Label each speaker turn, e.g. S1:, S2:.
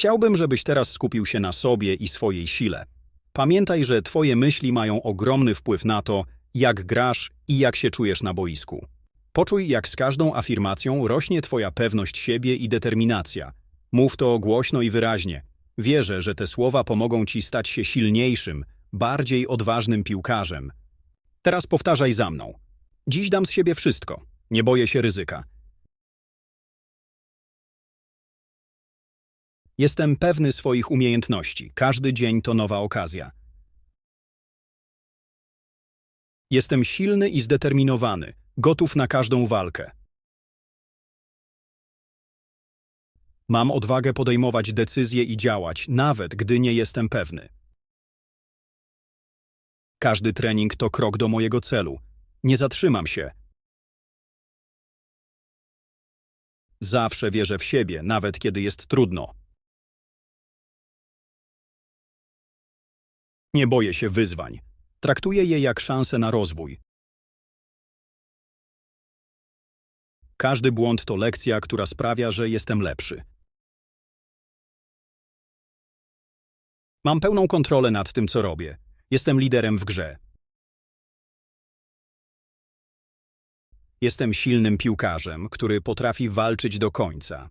S1: Chciałbym, żebyś teraz skupił się na sobie i swojej sile. Pamiętaj, że twoje myśli mają ogromny wpływ na to, jak grasz i jak się czujesz na boisku. Poczuj, jak z każdą afirmacją rośnie twoja pewność siebie i determinacja. Mów to głośno i wyraźnie. Wierzę, że te słowa pomogą ci stać się silniejszym, bardziej odważnym piłkarzem. Teraz powtarzaj za mną. Dziś dam z siebie wszystko. Nie boję się ryzyka. Jestem pewny swoich umiejętności. Każdy dzień to nowa okazja. Jestem silny i zdeterminowany, gotów na każdą walkę. Mam odwagę podejmować decyzje i działać, nawet gdy nie jestem pewny. Każdy trening to krok do mojego celu. Nie zatrzymam się. Zawsze wierzę w siebie, nawet kiedy jest trudno. Nie boję się wyzwań. Traktuję je jak szansę na rozwój. Każdy błąd to lekcja, która sprawia, że jestem lepszy. Mam pełną kontrolę nad tym, co robię. Jestem liderem w grze. Jestem silnym piłkarzem, który potrafi walczyć do końca.